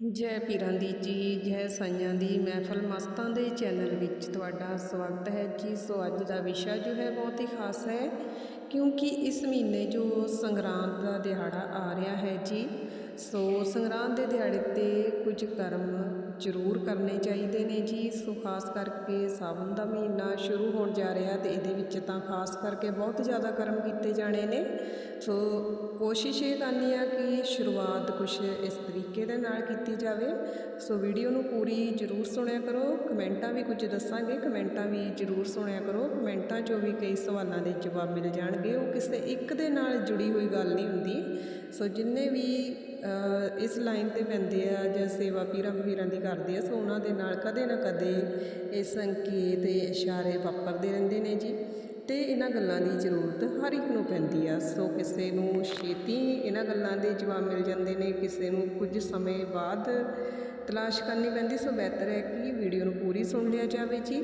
ਜੈ ਪੀਰਾਂ ਦੀ ਜੀ, ਜੈ ਸਾਈਆਂ ਦੀ। ਮਹਿਫਲ ਮਸਤਾਂ ਦੇ ਚੈਨਲ ਵਿੱਚ ਤੁਹਾਡਾ ਸਵਾਗਤ ਹੈ। ਜੀ, ਸੋ ਅੱਜ ਦਾ ਵਿਸ਼ਾ ਜੋ ਹੈ ਬਹੁਤ ਹੀ ਖਾਸ ਹੈ, ਕਿਉਂਕਿ ਇਸ ਮਹੀਨੇ ਜੋ ਸੰਗਰਾਂਦ ਦਾ ਦਿਹਾੜਾ ਆ ਰਿਹਾ ਹੈ ਜੀ, ਸੋ ਸੰਗਰਾਂਦ ਦੇ ਦਿਹਾੜੇ ਤੇ ਕੁਝ ਕਰਮ ਜ਼ਰੂਰ ਕਰਨੇ ਚਾਹੀਦੇ ਨੇ ਜੀ। ਸੋ ਖਾਸ ਕਰਕੇ ਸਾਵਨ ਦਾ ਮਹੀਨਾ ਸ਼ੁਰੂ ਹੋਣ ਜਾ ਰਿਹਾ ਤੇ ਇਹਦੇ ਵਿੱਚ ਤਾਂ ਖਾਸ ਕਰਕੇ ਬਹੁਤ ਜ਼ਿਆਦਾ ਕਰਮ ਕੀਤੇ ਜਾਣੇ ਨੇ। ਸੋ ਕੋਸ਼ਿਸ਼ ਇਹ ਕਰਨੀ ਆ ਕਿ ਸ਼ੁਰੂਆਤ ਕੁਝ ਇਸ ਤਰੀਕੇ ਦੇ ਨਾਲ ਕੀਤੀ ਜਾਵੇ। ਸੋ ਵੀਡੀਓ ਨੂੰ ਪੂਰੀ ਜ਼ਰੂਰ ਸੁਣਿਆ ਕਰੋ, ਕਮੈਂਟਾਂ ਵੀ ਕੁਝ ਦੱਸਾਂਗੇ, ਕਮੈਂਟਾਂ ਵੀ ਜ਼ਰੂਰ ਸੁਣਿਆ ਕਰੋ। ਕਮੈਂਟਾਂ 'ਚੋਂ ਵੀ ਕਈ ਸਵਾਲਾਂ ਦੇ ਜਵਾਬ ਮਿਲ ਜਾਣਗੇ, ਉਹ ਕਿਸੇ ਇੱਕ ਦੇ ਨਾਲ ਜੁੜੀ ਹੋਈ ਗੱਲ ਨਹੀਂ ਹੁੰਦੀ। ਸੋ ਜਿੰਨੇ ਵੀ ਇਸ ਲਾਈਨ ਤੇ ਪੈਂਦੇ ਆ, ਜਾਂ ਸੇਵਾ ਪੀਰਾਂ ਫਕੀਰਾਂ ਦੀ ਕਰਦੇ ਆ, ਸੋ ਉਹਨਾਂ ਦੇ ਨਾਲ ਕਦੇ ਨਾ ਕਦੇ ਇਹ ਸੰਕੇਤ, ਇਹ ਇਸ਼ਾਰੇ ਵਾਪਰਦੇ ਰਹਿੰਦੇ ਨੇ ਜੀ। ਅਤੇ ਇਹਨਾਂ ਗੱਲਾਂ ਦੀ ਜ਼ਰੂਰਤ ਹਰ ਇੱਕ ਨੂੰ ਪੈਂਦੀ ਆ, ਸੋ ਕਿਸੇ ਨੂੰ ਛੇਤੀ ਇਹਨਾਂ ਗੱਲਾਂ ਦੇ ਜਵਾਬ ਮਿਲ ਜਾਂਦੇ ਨੇ, ਕਿਸੇ ਨੂੰ ਕੁਝ ਸਮੇਂ ਬਾਅਦ ਤਲਾਸ਼ ਕਰਨੀ ਪੈਂਦੀ, ਸੋ ਬਿਹਤਰ ਹੈ ਕਿ ਵੀਡੀਓ ਨੂੰ ਪੂਰੀ ਸੁਣ ਲਿਆ ਜਾਵੇ ਜੀ।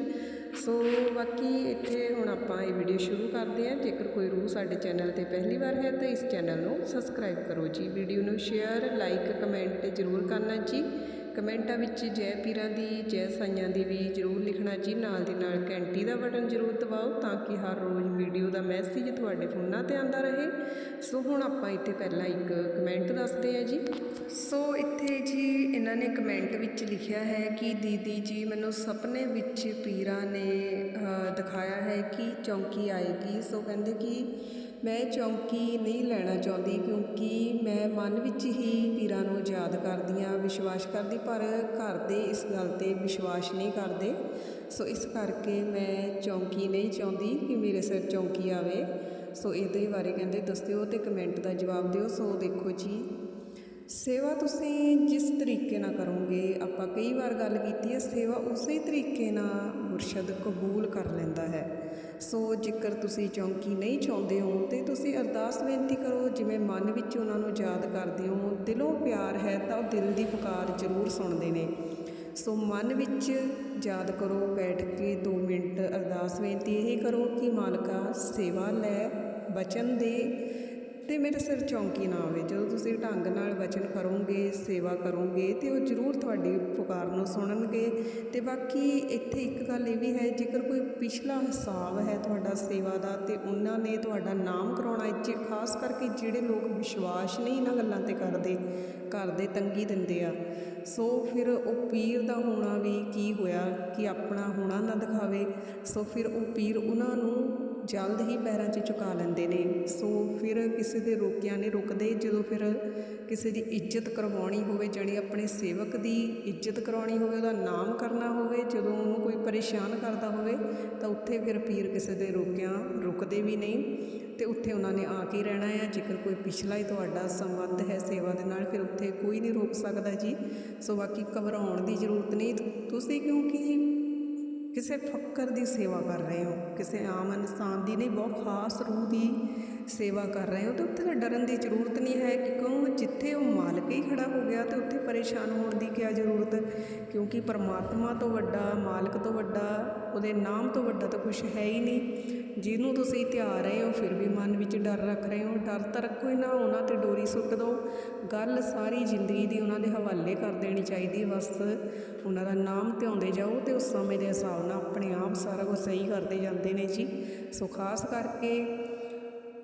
ਸੋ ਬਾਕੀ ਇੱਥੇ ਹੁਣ ਆਪਾਂ ਇਹ ਵੀਡੀਓ ਸ਼ੁਰੂ ਕਰਦੇ ਹਾਂ। ਜੇਕਰ ਕੋਈ ਰੂਹ ਸਾਡੇ ਚੈਨਲ ਤੇ ਪਹਿਲੀ ਵਾਰ ਹੈ ਤਾਂ ਇਸ ਚੈਨਲ ਨੂੰ ਸਬਸਕ੍ਰਾਈਬ ਕਰੋ ਜੀ। ਵੀਡੀਓ ਨੂੰ ਸ਼ੇਅਰ ਲਾਈਕ ਕਮੈਂਟ ਜ਼ਰੂਰ ਕਰਨਾ ਜੀ। ਕਮੈਂਟਾਂ ਵਿੱਚ ਜੈ ਪੀਰਾਂ ਦੀ, ਜੈ ਸਾਈਆਂ ਦੀ ਵੀ ਜ਼ਰੂਰ ਲਿਖਣਾ ਜੀ। ਨਾਲ ਦੀ ਨਾਲ ਘੰਟੀ ਦਾ ਬਟਨ ਜ਼ਰੂਰ ਦਬਾਓ ਤਾਂ ਕਿ ਹਰ ਰੋਜ਼ ਵੀਡੀਓ ਦਾ ਮੈਸੇਜ ਤੁਹਾਡੇ ਫੋਨਾਂ ਤੇ ਆਉਂਦਾ ਰਹੇ। ਸੋ ਹੁਣ ਆਪਾਂ ਇੱਥੇ ਪਹਿਲਾਂ ਇੱਕ ਕਮੈਂਟ ਦੱਸਦੇ ਹਾਂ ਜੀ। ਸੋ ਇੱਥੇ ਜੀ ਇਹਨਾਂ ਨੇ ਕਮੈਂਟ ਵਿੱਚ ਲਿਖਿਆ ਹੈ ਕਿ ਦੀਦੀ ਜੀ ਮੈਨੂੰ ਸੁਪਨੇ ਵਿੱਚ ਪੀਰਾਂ ਨੇ ਦਿਖਾਇਆ ਹੈ ਕਿ ਚੌਂਕੀ ਆਏਗੀ। ਸੋ ਕਹਿੰਦੇ ਕਿ ਮੈਂ ਚੌਂਕੀ ਨਹੀਂ ਲੈਣਾ ਚਾਹੁੰਦੀ ਕਿਉਂਕਿ ਮੈਂ ਮਨ ਵਿੱਚ ਹੀ ਪੀਰਾਂ ਨੂੰ ਯਾਦ ਕਰਦੀ ਹਾਂ, ਵਿਸ਼ਵਾਸ ਕਰਦੀ, ਪਰ ਘਰ ਦੇ ਇਸ ਗੱਲ 'ਤੇ ਵਿਸ਼ਵਾਸ ਨਹੀਂ ਕਰਦੇ। ਸੋ ਇਸ ਕਰਕੇ ਮੈਂ ਚੌਂਕੀ ਨਹੀਂ ਚਾਹੁੰਦੀ ਕਿ ਮੇਰੇ ਸਿਰ ਚੌਂਕੀ ਆਵੇ। ਸੋ ਇਹਦੇ ਬਾਰੇ ਕਹਿੰਦੇ, ਦੱਸਿਓ ਤੇ ਕਮੈਂਟ ਦਾ ਜਵਾਬ ਦਿਓ। ਸੋ ਦੇਖੋ ਜੀ, ਸੇਵਾ ਤੁਸੀਂ ਜਿਸ ਤਰੀਕੇ ਨਾਲ ਕਰੋਗੇ, ਆਪਾਂ ਕਈ ਵਾਰ ਗੱਲ ਕੀਤੀ ਹੈ, ਸੇਵਾ ਉਸੇ ਤਰੀਕੇ ਨਾਲ ਮੁਰਸ਼ਦ ਕਬੂਲ ਕਰ ਲੈਂਦਾ ਹੈ। ਸੋ ਜੇਕਰ ਤੁਸੀਂ ਚੌਂਕੀ ਨਹੀਂ ਚਾਹੁੰਦੇ ਹੋ ਤੇ ਤੁਸੀਂ ਅਰਦਾਸ ਬੇਨਤੀ ਕਰੋ, ਜਿਵੇਂ ਮਨ ਵਿੱਚ ਉਹਨਾਂ ਨੂੰ ਯਾਦ ਕਰਦੇ ਹੋ, ਦਿਲੋਂ ਪਿਆਰ ਹੈ ਤਾਂ ਉਹ ਦਿਲ ਦੀ ਪੁਕਾਰ ਜ਼ਰੂਰ ਸੁਣਦੇ ਨੇ। ਸੋ ਮਨ ਵਿੱਚ ਯਾਦ ਕਰੋ, ਬੈਠ ਕੇ 2 ਮਿੰਟ ਅਰਦਾਸ ਬੇਨਤੀ ਇਹ ਕਰੋ ਕਿ ਮਾਲਕਾ ਸੇਵਾ ਲੈ, ਬਚਨ ਦੇ ਤੇ ਮੇਰੇ ਸਿਰ ਚੌਂਕੀ ਨਾ ਆਵੇ ਜਦੋਂ ਤੁਸੀਂ ਢੰਗ ਨਾਲ ਵਚਨ ਕਰੋਗੇ, ਸੇਵਾ ਕਰੋਗੇ, ਤੇ ਉਹ ਜ਼ਰੂਰ ਤੁਹਾਡੀ ਪੁਕਾਰ ਨੂੰ ਸੁਣਨਗੇ। ਤੇ ਬਾਕੀ ਇੱਥੇ ਇੱਕ ਗੱਲ ਇਹ ਵੀ ਹੈ, ਜੇਕਰ ਕੋਈ ਪਿਛਲਾ ਹਿਸਾਬ ਹੈ ਤੁਹਾਡਾ ਸੇਵਾ ਦਾ, ਤੇ ਉਹਨਾਂ ਨੇ ਤੁਹਾਡਾ ਨਾਮ ਕਰਾਉਣਾ ਇੱਥੇ ਖਾਸ ਕਰਕੇ ਜਿਹੜੇ ਲੋਕ ਵਿਸ਼ਵਾਸ ਨਹੀਂ ਇਹਨਾਂ ਗੱਲਾਂ ਤੇ ਕਰਦੇ ਕਰਦੇ ਤੰਗੀ ਦਿੰਦੇ ਆ। ਸੋ ਫਿਰ ਉਹ ਪੀਰ ਦਾ ਹੋਣਾ ਵੀ ਕੀ ਹੋਇਆ, ਕਿ ਆਪਣਾ ਹੋਣਾ ਨਾ ਦਿਖਾਵੇ। ਸੋ ਫਿਰ ਉਹ ਪੀਰ ਉਹਨਾਂ ਨੂੰ ਜਲਦ ਹੀ ਪੈਰਾਂ 'ਚ ਚੁਕਾ ਲੈਂਦੇ ਨੇ। ਸੋ ਫਿਰ ਕਿਸੇ ਦੇ ਰੋਕਿਆਂ ਨਹੀਂ ਰੁਕਦੇ। ਜਦੋਂ ਫਿਰ ਕਿਸੇ ਦੀ ਇੱਜ਼ਤ ਕਰਵਾਉਣੀ ਹੋਵੇ, ਜਾਣੀ ਆਪਣੇ ਸੇਵਕ ਦੀ ਇੱਜ਼ਤ ਕਰਾਉਣੀ ਹੋਵੇ, ਉਹਦਾ ਨਾਮ ਕਰਨਾ ਹੋਵੇ, ਜਦੋਂ ਉਹਨੂੰ ਕੋਈ ਪਰੇਸ਼ਾਨ ਕਰਦਾ ਹੋਵੇ, ਤਾਂ ਉੱਥੇ ਫਿਰ ਪੀਰ ਕਿਸੇ ਦੇ ਰੋਕਿਆਂ ਰੁਕਦੇ ਵੀ ਨਹੀਂ ਤੇ ਉੱਥੇ ਉਹਨਾਂ ਨੇ ਆ ਕੇ ਰਹਿਣਾ ਆ। ਜੇਕਰ ਕੋਈ ਪਿਛਲਾ ਹੀ ਤੁਹਾਡਾ ਸੰਬੰਧ ਹੈ ਸੇਵਾ ਦੇ ਨਾਲ, ਫਿਰ ਉੱਥੇ ਕੋਈ ਨਹੀਂ ਰੋਕ ਸਕਦਾ ਜੀ। ਸੋ ਬਾਕੀ ਘਬਰਾਉਣ ਦੀ ਜ਼ਰੂਰਤ ਨਹੀਂ। ਤੁਸੀਂ ਕਿਉਂਕਿ ਕਿਸੇ ਫੱਕਰ ਦੀ ਸੇਵਾ ਕਰ ਰਹੇ ਹੋ, ਕਿਸੇ ਆਮ ਇਨਸਾਨ ਦੀ ਨਹੀਂ, ਬਹੁਤ ਖਾਸ ਰੂਹ ਦੀ ਸੇਵਾ ਕਰ ਰਹੇ ਹੋ, ਤੇ ਉੱਥੇ ਤਾਂ ਡਰਨ ਦੀ ਜ਼ਰੂਰਤ ਨਹੀਂ ਹੈ ਕਿ ਕਿਉਂ? ਜਿੱਥੇ ਉਹ ਮਾਲਕ ਹੀ ਖੜਾ ਹੋ ਗਿਆ, ਤੇ ਉੱਥੇ ਪਰੇਸ਼ਾਨ ਹੋਣ ਦੀ ਕੀ ਜ਼ਰੂਰਤ? ਕਿਉਂਕਿ ਪਰਮਾਤਮਾ ਤੋਂ ਵੱਡਾ, ਮਾਲਕ ਤੋਂ ਵੱਡਾ, ਉਹਦੇ ਨਾਮ ਤੋਂ ਵੱਡਾ ਤਾਂ ਕੁਝ ਹੈ ਹੀ ਨਹੀਂ। ਜਿਹਨੂੰ ਤੁਸੀਂ ਧਿਆ ਰਹੇ ਹੋ, ਫਿਰ ਵੀ ਮਨ ਵਿੱਚ ਡਰ ਰੱਖ ਰਹੇ ਹੋ। ਡਰ ਤਾਂ ਰੱਖੋ ਹੀ ਨਾ, ਉਹਨਾਂ ਤੇ ਡੋਰੀ ਸੁੱਟ ਦਿਓ। ਗੱਲ ਸਾਰੀ ਜ਼ਿੰਦਗੀ ਦੀ ਉਹਨਾਂ ਦੇ ਹਵਾਲੇ ਕਰ ਦੇਣੀ ਚਾਹੀਦੀ ਬਸ ਉਹਨਾਂ ਦਾ ਨਾਮ ਧਿਆਉਂਦੇ ਜਾਓ ਅਤੇ ਉਸ ਸਮੇਂ ਦੇ ਹਿਸਾਬ ਨਾਲ ਆਪਣੇ ਆਪ ਸਾਰਾ ਕੁਝ ਸਹੀ ਕਰਦੇ ਜਾਂਦੇ ਨੇ ਜੀ। ਸੋ ਖਾਸ ਕਰਕੇ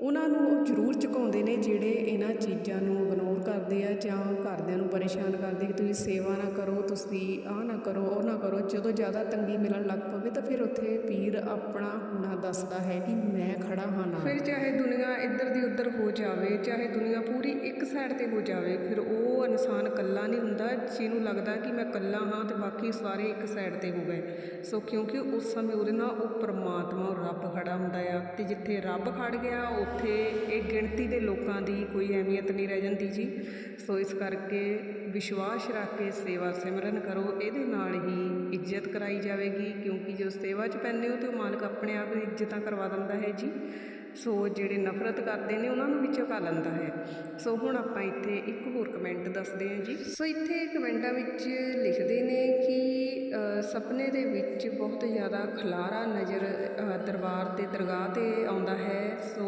ਉਹਨਾਂ ਨੂੰ ਉਹ ਜ਼ਰੂਰ ਝੁਕਾਉਂਦੇ ਨੇ ਜਿਹੜੇ ਇਹਨਾਂ ਚੀਜ਼ਾਂ ਨੂੰ ਇਗਨੋਰ ਕਰਦੇ ਆ ਜਾਂ ਘਰਦਿਆਂ ਨੂੰ ਪਰੇਸ਼ਾਨ ਕਰਦੇ ਕਿ ਤੁਸੀਂ ਸੇਵਾ ਨਾ ਕਰੋ, ਤੁਸੀਂ ਆਹ ਨਾ ਕਰੋ, ਉਹ ਨਾ ਕਰੋ। ਜਦੋਂ ਜ਼ਿਆਦਾ ਤੰਗੀ ਮਿਲਣ ਲੱਗ ਪਵੇ ਤਾਂ ਫਿਰ ਉੱਥੇ ਪੀਰ ਆਪਣਾ ਹੁਣਾ ਦੱਸਦਾ ਹੈ ਕਿ ਮੈਂ ਖੜਾ ਹਾਂ ਨਾਲ ਫਿਰ ਚਾਹੇ ਦੁਨੀਆ ਇੱਧਰ ਦੀ ਉੱਧਰ ਹੋ ਜਾਵੇ, ਚਾਹੇ ਦੁਨੀਆ ਪੂਰੀ ਇੱਕ ਸਾਈਡ ਤੇ ਹੋ ਜਾਵੇ, ਫਿਰ ਉਹ ਇਨਸਾਨ ਇਕੱਲਾ ਨਹੀਂ ਹੁੰਦਾ ਜਿਹਨੂੰ ਲੱਗਦਾ ਕਿ ਮੈਂ ਇਕੱਲਾ ਹਾਂ ਤੇ ਬਾਕੀ ਸਾਰੇ ਇੱਕ ਸਾਈਡ ਤੇ ਹੋ ਗਏ। ਸੋ ਕਿਉਂਕਿ ਉਸ ਸਮੇਂ ਉਹਦੇ ਨਾਲ ਉਹ ਪਰਮਾਤਮਾ ਰੱਬ ਖੜਾ ਹੁੰਦਾ ਆ ਤੇ ਜਿੱਥੇ ਰੱਬ ਖੜ ਗਿਆ, ਉੱਥੇ ਇਹ ਗਿਣਤੀ ਦੇ ਲੋਕਾਂ ਦੀ ਕੋਈ ਅਹਿਮੀਅਤ ਨਹੀਂ ਰਹਿ ਜਾਂਦੀ ਜੀ। ਸੋ ਇਸ ਕਰਕੇ ਵਿਸ਼ਵਾਸ ਰੱਖ ਕੇ ਸੇਵਾ ਸਿਮਰਨ ਕਰੋ, ਇਹਦੇ ਨਾਲ ਹੀ ਇੱਜ਼ਤ ਕਰਾਈ ਜਾਵੇਗੀ, ਕਿਉਂਕਿ ਜੋ ਸੇਵਾ 'ਚ ਪੈਂਦੇ ਹੋ ਤੇ ਮਾਲਕ ਆਪਣੇ ਆਪ ਇੱਜ਼ਤਾਂ ਕਰਵਾ ਦਿੰਦਾ ਹੈ ਜੀ। ਸੋ ਜਿਹੜੇ ਨਫ਼ਰਤ ਕਰਦੇ ਨੇ, ਉਹਨਾਂ ਨੂੰ ਵੀ ਕਾ ਲੈਂਦਾ ਹੈ। ਸੋ ਹੁਣ ਆਪਾਂ ਇੱਥੇ ਇੱਕ ਹੋਰ ਕਮੈਂਟ ਦੱਸਦੇ ਹਾਂ ਜੀ। ਸੋ ਇੱਥੇ ਕਮੈਂਟਾਂ ਵਿੱਚ ਲਿਖਦੇ ਨੇ ਕਿ ਸੁਪਨੇ ਦੇ ਵਿੱਚ ਬਹੁਤ ਜ਼ਿਆਦਾ ਖਲਾਰਾ ਨਜ਼ਰ ਦਰਬਾਰ ਤੇ, ਦਰਗਾਹ ਤੇ ਆਉਂਦਾ ਹੈ। ਸੋ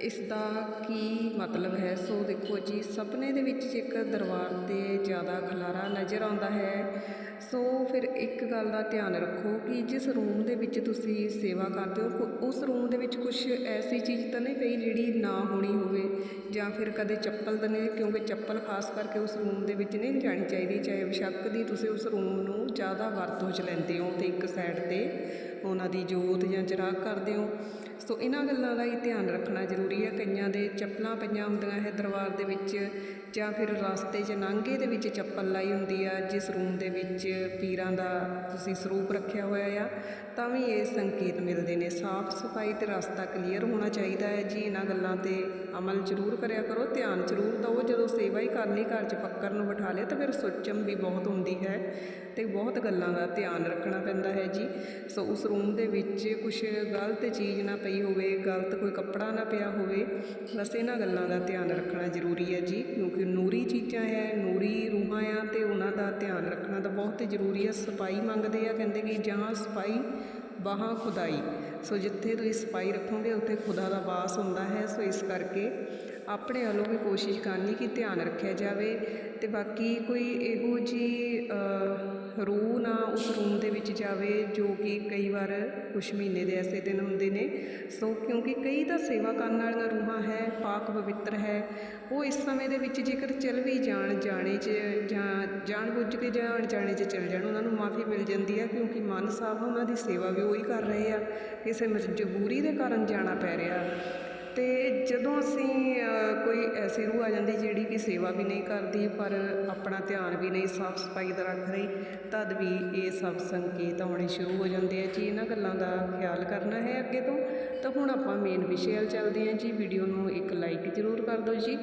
ਇਸ ਦਾ ਕੀ ਮਤਲਬ ਹੈ? ਸੋ ਦੇਖੋ ਜੀ, ਸੁਪਨੇ ਦੇ ਵਿੱਚ ਜੇਕਰ ਦਰਬਾਰ ਤੇ ਜ਼ਿਆਦਾ ਖਲਾਰਾ ਨਜ਼ਰ ਆਉਂਦਾ ਹੈ। ਸੋ ਫਿਰ ਇੱਕ ਗੱਲ ਦਾ ਧਿਆਨ ਰੱਖੋ ਕਿ ਜਿਸ ਰੂਮ ਦੇ ਵਿੱਚ ਤੁਸੀਂ ਸੇਵਾ ਕਰਦੇ ਹੋ ਉਸ ਰੂਮ ਦੇ ਵਿੱਚ ਕੁਝ ਐਸੀ ਚੀਜ਼ ਤਾਂ ਨਹੀਂ ਪਈ ਜਿਹੜੀ ਨਾ ਹੋਣੀ ਹੋਵੇ, ਜਾਂ ਫਿਰ ਕਦੇ ਚੱਪਲ ਤਾਂ ਨਹੀਂ, ਕਿਉਂਕਿ ਚੱਪਲ ਖਾਸ ਕਰਕੇ ਉਸ ਰੂਮ ਦੇ ਵਿੱਚ ਨਹੀਂ ਜਾਣੀ ਚਾਹੀਦੀ, ਚਾਹੇ ਬੇਸ਼ੱਕ ਦੀ ਤੁਸੀਂ ਉਸ ਰੂਮ ਨੂੰ ਜ਼ਿਆਦਾ ਵਰਤੋਂ 'ਚ ਲੈਂਦੇ ਹੋ ਤੇ ਇੱਕ ਸਾਈਡ ਤੇ ਉਹਨਾਂ ਦੀ ਜੋਤ ਜਾਂ ਚਰਾਗ ਕਰਦੇ ਹੋ। ਸੋ ਇਹਨਾਂ ਗੱਲਾਂ ਦਾ ਹੀ ਧਿਆਨ ਰੱਖਣਾ ਜ਼ਰੂਰੀ ਹੈ। ਕਈਆਂ ਦੇ ਚੱਪਲਾਂ ਪਈਆਂ ਹੁੰਦੀਆਂ ਹੈ ਦਰਬਾਰ ਦੇ ਵਿੱਚ ਜਾਂ ਫਿਰ ਰਸਤੇ 'ਚ ਨਾਂਗੇ ਦੇ ਵਿੱਚ ਚੱਪਲ ਲਾਈ ਹੁੰਦੀ ਆ, ਜਿਸ ਰੂਮ ਦੇ ਵਿੱਚ ਪੀਰਾਂ ਦਾ ਤੁਸੀਂ ਸਰੂਪ ਰੱਖਿਆ ਹੋਇਆ ਆ, ਤਾਂ ਵੀ ਇਹ ਸੰਕੇਤ ਮਿਲਦੇ ਨੇ। ਸਾਫ਼ ਸਫ਼ਾਈ ਤੇ ਰਸਤਾ ਕਲੀਅਰ ਹੋਣਾ ਚਾਹੀਦਾ ਹੈ। ਜੀ ਇਹਨਾਂ ਗੱਲਾਂ ਤੇ ਅਮਲ ਜ਼ਰੂਰ ਕਰਿਆ ਕਰੋ, ਧਿਆਨ ਜ਼ਰੂਰ ਦਿਓ। ਜਦੋਂ ਸੇਵਾ ਹੀ ਕਰਨੀ, ਘਰ 'ਚ ਫੱਕਰ ਨੂੰ ਬਿਠਾ ਲਿਆ ਤਾਂ ਫਿਰ ਸੁੱਚਮ ਵੀ ਬਹੁਤ ਹੁੰਦੀ ਹੈ। ਅਤੇ ਬਹੁਤ ਗੱਲਾਂ ਦਾ ਧਿਆਨ ਰੱਖਣਾ ਪੈਂਦਾ ਹੈ ਜੀ। ਸੋ ਉਸ ਰੂਮ ਦੇ ਵਿੱਚ ਕੁਝ ਗਲਤ ਚੀਜ਼ ਨਾ ਪਈ ਹੋਵੇ, ਗਲਤ ਕੋਈ ਕੱਪੜਾ ਨਾ ਪਿਆ ਹੋਵੇ, ਬਸ ਇਹਨਾਂ ਗੱਲਾਂ ਦਾ ਧਿਆਨ ਰੱਖਣਾ ਜ਼ਰੂਰੀ ਹੈ ਜੀ। ਕਿਉਂਕਿ ਨੂਰੀ ਚੀਜ਼ਾਂ ਹੈ, ਨੂਰੀ ਰੂਹਾਂ ਆ ਤੇ ਉਹਨਾਂ ਦਾ ਧਿਆਨ ਰੱਖਣਾ ਤਾਂ ਬਹੁਤ ਜ਼ਰੂਰੀ ਹੈ। ਸਫ਼ਾਈ ਮੰਗਦੇ ਆ, ਕਹਿੰਦੇ ਕਿ ਜਾਂ ਸਫ਼ਾਈ ਵਹਾਂ ਖੁਦਾਈ। ਸੋ ਜਿੱਥੇ ਤੁਸੀਂ ਸਫ਼ਾਈ ਰੱਖੋਗੇ, ਉੱਥੇ ਖੁਦਾ ਦਾ ਵਾਸ ਹੁੰਦਾ ਹੈ। ਸੋ ਇਸ ਕਰਕੇ ਆਪਣੇ ਵੱਲੋਂ ਵੀ ਕੋਸ਼ਿਸ਼ ਕਰਨੀ ਕਿ ਧਿਆਨ ਰੱਖਿਆ ਜਾਵੇ ਅਤੇ ਬਾਕੀ ਕੋਈ ਇਹੋ ਜਿਹੀ ਰੂਹ ਨਾ ਉਸ ਰੂਮ ਦੇ ਵਿੱਚ ਜਾਵੇ ਜੋ ਕਿ ਕਈ ਵਾਰ ਕੁਛ ਮਹੀਨੇ ਦੇ ਐਸੇ ਦਿਨ ਹੁੰਦੇ ਨੇ। ਸੋ ਕਿਉਂਕਿ ਕਈ ਤਾਂ ਸੇਵਾ ਕਰਨ ਵਾਲੀਆਂ ਰੂਹਾਂ ਹੈ, ਪਾਕ ਪਵਿੱਤਰ ਹੈ, ਉਹ ਇਸ ਸਮੇਂ ਦੇ ਵਿੱਚ ਜੇਕਰ ਚਲ ਵੀ ਜਾਣ, ਜਾਣੇ 'ਚ ਜਾਂ ਜਾਣ ਬੁੱਝ ਕੇ ਜਾਣ ਜਾਣੇ 'ਚ ਚਲ ਜਾਣ, ਉਹਨਾਂ ਨੂੰ ਮਾਫੀ ਮਿਲ ਜਾਂਦੀ ਹੈ ਕਿਉਂਕਿ ਮਨ ਸਾਹਿਬ ਉਹਨਾਂ ਦੀ ਸੇਵਾ ਵੀ ਉਹੀ ਕਰ ਰਹੇ ਆ। ਕਿਸੇ ਮਜਬੂਰੀ ਦੇ ਕਾਰਨ ਜਾਣਾ ਪੈ ਰਿਹਾ। ਅਤੇ ਜਦੋਂ ਅਸੀਂ ਕੋਈ ਐਸੀ ਰੂਹ ਆ ਜਾਂਦੀ ਜਿਹੜੀ ਕਿ ਸੇਵਾ ਵੀ ਨਹੀਂ ਕਰਦੀ, ਪਰ ਆਪਣਾ ਧਿਆਨ ਵੀ ਨਹੀਂ ਸਾਫ਼ ਸਫ਼ਾਈ ਦਾ ਰੱਖ ਰਹੀ, ਤਦ ਵੀ ਇਹ ਸਭ ਸੰਕੇਤ ਆਉਣੇ ਸ਼ੁਰੂ ਹੋ ਜਾਂਦੇ ਆ। ਜੀ ਇਹਨਾਂ ਗੱਲਾਂ ਦਾ ਖਿਆਲ ਕਰਨਾ ਹੈ ਅੱਗੇ ਤੋਂ, ਤਾਂ ਹੁਣ ਆਪਾਂ ਮੇਨ ਵਿਸ਼ੇ ਵੱਲ ਚੱਲਦੇ ਹਾਂ ਜੀ। ਵੀਡੀਓ ਨੂੰ ਇੱਕ ਲਾਈਕ ਜ਼ਰੂਰ ਕਰ ਦਿਓ ਜੀ।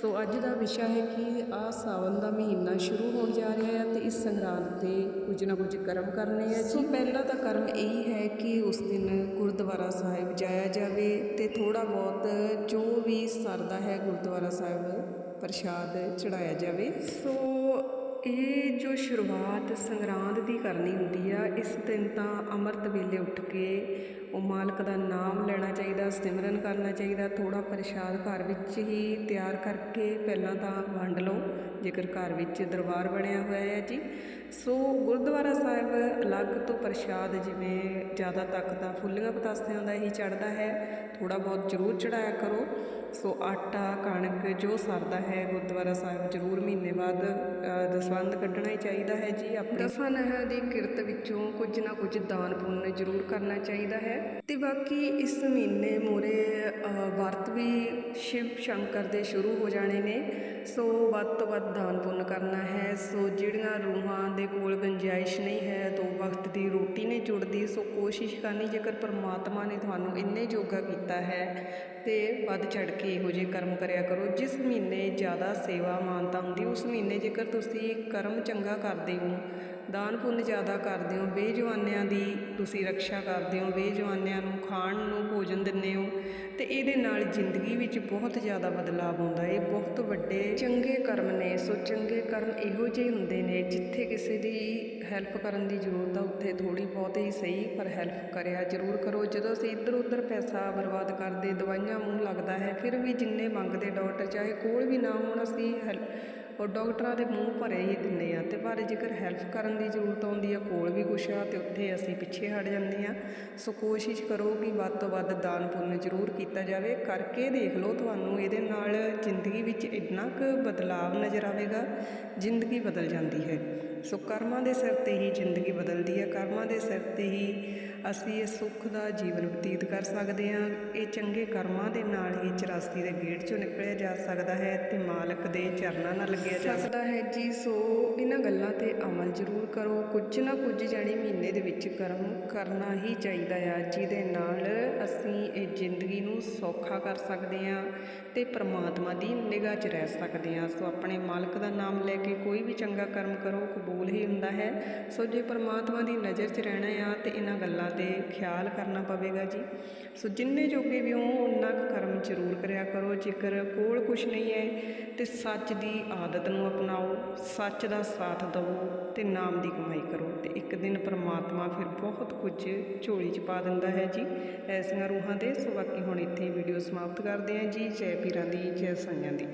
ਸੋ ਅੱਜ ਦਾ ਵਿਸ਼ਾ ਹੈ ਕਿ ਆ ਸਾਵਨ ਦਾ ਮਹੀਨਾ ਸ਼ੁਰੂ ਹੋਣ ਜਾ ਰਿਹਾ ਹੈ ਤੇ ਇਸ ਸੰਗਰਾਂਦ ਤੇ ਕੁਝ ਨਾ ਕੁਝ ਕਰਮ ਕਰਨੇ ਆ ਜੀ। ਪਹਿਲਾ ਤਾਂ ਕਰਮ ਇਹੀ ਹੈ ਕਿ ਉਸ ਦਿਨ ਗੁਰਦੁਆਰਾ ਸਾਹਿਬ ਜਾਇਆ ਜਾਵੇ ਤੇ ਥੋੜਾ ਬਹੁਤ ਜੋ ਵੀ ਸਰਦਾ ਹੈ ਗੁਰਦੁਆਰਾ ਸਾਹਿਬ ਪ੍ਰਸ਼ਾਦ ਚੜਾਇਆ ਜਾਵੇ। ਸੋ ਇਹ ਜੋ ਸ਼ੁਰੂਆਤ ਸੰਗਰਾਂਦ ਦੀ ਕਰਨੀ ਹੁੰਦੀ ਆ, ਇਸ ਦਿਨ ਤਾਂ ਅੰਮ੍ਰਿਤ ਵੇਲੇ ਉੱਠ ਕੇ ਉਹ ਮਾਲਕ ਦਾ ਨਾਮ ਲੈਣਾ ਚਾਹੀਦਾ ਸਿਮਰਨ ਕਰਨਾ ਚਾਹੀਦਾ ਥੋੜਾ ਪ੍ਰਸ਼ਾਦ ਘਰ ਵਿੱਚ ਹੀ ਤਿਆਰ ਕਰਕੇ ਪਹਿਲਾਂ ਤਾਂ ਵੰਡ ਲਓ ਜੇਕਰ ਘਰ ਵਿੱਚ ਦਰਬਾਰ ਬਣਿਆ ਹੋਇਆ ਹੈ ਜੀ। ਸੋ ਗੁਰਦੁਆਰਾ ਸਾਹਿਬ ਅਲੱਗ ਤੋਂ ਪ੍ਰਸ਼ਾਦ ਜਿਵੇਂ ਜ਼ਿਆਦਾ ਤੱਕ ਤਾਂ ਫੁੱਲੀਆਂ ਪਤਾਸਿਆਂ ਦਾ ਹੀ ਚੜਦਾ ਹੈ ਥੋੜਾ ਬਹੁਤ ਜ਼ਰੂਰ ਚੜਾਇਆ ਕਰੋ। ਸੋ ਆਟਾ ਕਣਕ ਜੋ ਸਰਦਾ ਹੈ ਗੁਰਦੁਆਰਾ ਸਾਹਿਬ ਜ਼ਰੂਰ ਮਹੀਨੇ ਬਾਅਦ ਅ, ਦਸਵੰਧ ਕੱਢਣਾ ਹੀ ਚਾਹੀਦਾ ਹੈ ਜੀ ਆਪਣੇ ਦਸਾਂ ਨਹਾਂ ਦੀ ਕਿਰਤ ਵਿੱਚੋਂ ਕੁਝ ਨਾ ਕੁਝ ਦਾਨ ਪੁੰਨ ਜ਼ਰੂਰ ਕਰਨਾ ਚਾਹੀਦਾ ਹੈ। ਤੇ ਬਾਕੀ ਇਸ ਮਹੀਨੇ ਮੋਰੇ ਵਰਤ ਵੀ ਸ਼ਿਵ ਸ਼ੰਕਰ ਦੇ ਸ਼ੁਰੂ ਹੋ ਜਾਣੇ ਨੇ। ਸੋ ਵੱਧ ਤੋਂ ਵੱਧ ਦਾਨ ਪੁੰਨ ਕਰਨਾ ਹੈ। ਸੋ ਜਿਹੜੀਆਂ ਰੂਹਾਂ ਦੇ ਕੋਲ ਗੁੰਜਾਇਸ਼ ਨਹੀਂ ਹੈ, ਦੋ ਵਕਤ ਦੀ ਰੋਟੀ ਨਹੀਂ ਜੁੜਦੀ, ਸੋ ਕੋਸ਼ਿਸ਼ ਕਰਨੀ ਜੇਕਰ ਪਰਮਾਤਮਾ ਨੇ ਤੁਹਾਨੂੰ ਇੰਨੇ ਜੋਗਾ ਕੀਤਾ ਹੈ, ਤੇ ਵੱਧ ਚੜ ਕੇ ਇਹੋ ਜਿਹੇ ਕਰਮ ਕਰਿਆ ਕਰੋ। ਜਿਸ ਮਹੀਨੇ ਜ਼ਿਆਦਾ ਸੇਵਾ ਮਾਨਤਾ ਹੁੰਦੀ, ਉਸ ਮਹੀਨੇ ਜੇਕਰ ਤੁਸੀਂ ਕਰਮ ਚੰਗਾ ਕਰਦੇ ਹੋ ਦਾਨ ਪੁੰਨ ਜ਼ਿਆਦਾ ਕਰਦੇ ਹੋ, ਬੇਜਵਾਨਿਆਂ ਦੀ ਤੁਸੀਂ ਰੱਖਿਆ ਕਰਦੇ ਹੋ, ਬੇਜਵਾਨਿਆਂ ਨੂੰ ਖਾਣ ਨੂੰ, ਭੋਜਨ ਦਿੰਦੇ ਹੋ, ਤੇ ਇਹਦੇ ਨਾਲ ਜ਼ਿੰਦਗੀ ਵਿੱਚ ਬਹੁਤ ਜ਼ਿਆਦਾ ਬਦਲਾਅ ਆਉਂਦਾ। ਇਹ ਬਹੁਤ ਵੱਡੇ ਚੰਗੇ ਕਰਮ ਨੇ, ਸੋ ਚੰਗੇ ਕਰਮ ਇਹੋ ਜਿਹੇ ਹੁੰਦੇ ਨੇ ਜਿੱਥੇ ਕਿਸੇ ਦੀ ਹੈਲਪ ਕਰਨ ਦੀ ਜ਼ਰੂਰਤ ਆ, ਉੱਥੇ ਥੋੜੀ ਬਹੁਤ ਹੀ ਸਹੀ ਪਰ ਹੈਲਪ ਕਰਿਆ ਜ਼ਰੂਰ ਕਰੋ। ਜਦੋਂ ਅਸੀਂ ਇੱਧਰ ਉੱਧਰ ਪੈਸਾ ਬਰਬਾਦ ਕਰਦੇ, ਦਵਾਈਆਂ ਮੂੰਹ ਲੱਗਦਾ ਹੈ, ਫਿਰ ਵੀ ਜਿੰਨੇ ਮੰਗਦੇ ਡਾਕਟਰ, ਚਾਹੇ ਕੋਲ ਵੀ ਨਾ ਹੋਣ, ਅਸੀਂ ਹੈਲਪ ਉਹ ਡਾਕਟਰਾਂ ਦੇ ਮੂੰਹ ਭਰੇ ਹੀ ਦਿੰਦੇ ਆ ਤੇ ਪਰ ਜੇਕਰ ਹੈਲਪ ਕਰਨ ਦੀ ਜ਼ਰੂਰਤ ਆਉਂਦੀ ਆ, ਕੋਲ ਵੀ ਕੁਛ ਆ ਤੇ ਉੱਥੇ ਅਸੀਂ ਪਿੱਛੇ ਹਟ ਜਾਂਦੇ ਆ। ਸੋ ਕੋਸ਼ਿਸ਼ ਕਰੋ ਕਿ ਵੱਧ ਤੋਂ ਵੱਧ ਦਾਨ ਪੁੰਨ ਜ਼ਰੂਰ ਕੀਤਾ ਜਾਵੇ। ਕਰਕੇ ਦੇਖ ਲਓ ਤੁਹਾਨੂੰ ਇਹਦੇ ਨਾਲ ਜ਼ਿੰਦਗੀ ਵਿੱਚ ਇੰਨਾ ਕੁ ਬਦਲਾਵ ਨਜ਼ਰ ਆਵੇਗਾ, ਜ਼ਿੰਦਗੀ ਬਦਲ ਜਾਂਦੀ ਹੈ। ਸੋ ਕਰਮਾਂ ਦੇ ਸਿਰ ਤੇ ਹੀ ਜ਼ਿੰਦਗੀ ਬਦਲਦੀ ਹੈ ਕਰਮਾਂ ਦੇ ਸਿਰ ਤੇ ਹੀ ਅਸੀਂ ਇਹ ਸੁੱਖ ਦਾ ਜੀਵਨ ਬਤੀਤ ਕਰ ਸਕਦੇ ਹਾਂ ਇਹ ਚੰਗੇ ਕਰਮਾਂ ਦੇ ਨਾਲ ਹੀ 84 ਦੇ ਗੇਟ ਚੋਂ ਨਿਕਲਿਆ ਜਾ ਸਕਦਾ ਹੈ ਤੇ ਮਾਲਕ ਦੇ ਚਰਨਾਂ ਨਾਲ ਲੱਗਿਆ ਜਾ ਸਕਦਾ ਹੈ ਜੀ, ਸੋ ਇਹਨਾਂ ਗੱਲਾਂ ਤੇ ਅਮਲ ਜ਼ਰੂਰ ਕਰੋ। ਕੁਝ ਨਾ ਕੁਝ ਜਾਣੀ ਮਹੀਨੇ ਦੇ ਵਿੱਚ ਕਰਮ ਕਰਨਾ ਹੀ ਚਾਹੀਦਾ ਆ, ਜਿਹਦੇ ਨਾਲ ਅਸੀਂ ਇਹ ਜ਼ਿੰਦਗੀ ਨੂੰ ਸੌਖਾ ਕਰ ਸਕਦੇ ਹਾਂ ਤੇ ਪ੍ਰਮਾਤਮਾ ਦੀ ਨਿਗਾਹ 'ਚ ਰਹਿ ਸਕਦੇ ਹਾਂ। ਸੋ ਆਪਣੇ ਮਾਲਕ ਦਾ ਨਾਮ ਲੈ ਕੇ ਕੋਈ ਵੀ ਚੰਗਾ ਕਰਮ ਕਰੋ, ਕਬੂਲ ਹੀ ਹੁੰਦਾ ਹੈ। ਸੋ ਜੇ ਪ੍ਰਮਾਤਮਾ ਦੀ ਨਜ਼ਰ 'ਚ ਰਹਿਣਾ ਆ ਤੇ ਇਹਨਾਂ ਗੱਲਾਂ ਤੇ ਖਿਆਲ ਕਰਨਾ ਪਵੇਗਾ ਜੀ। ਸੋ ਜਿੰਨੇ ਜੋਗੇ ਵੀ ਹੋ ਉਨਾ ਕੁ ਕਰਮ ਜ਼ਰੂਰ ਕਰਿਆ ਕਰੋ। ਜੇਕਰ ਕੋਲ ਕੁਝ ਨਹੀਂ ਹੈ ਤੇ ਸੱਚ ਦੀ ਆਦਤ ਨੂੰ ਅਪਣਾਓ, ਸੱਚ ਦਾ ਸਾਥ ਦਿਓ ਤੇ ਨਾਮ ਦੀ ਕਮਾਈ ਕਰੋ ਤੇ ਇੱਕ ਦਿਨ ਪਰਮਾਤਮਾ ਫਿਰ ਬਹੁਤ ਕੁਝ ਝੋਲੀ 'ਚ ਪਾ ਦਿੰਦਾ ਹੈ ਜੀ। ਐਸੀਆਂ ਰੂਹਾਂ ਦੇ ਸੋ ਬਾਕੀ ਹੁਣ ਇੱਥੇ ਵੀਡੀਓ ਸਮਾਪਤ ਕਰਦੇ ਹਾਂ ਜੀ। ਜੈ ਪੀਰਾਂ ਦੀ, ਜੈ ਸਾਈਆਂ ਦੀ।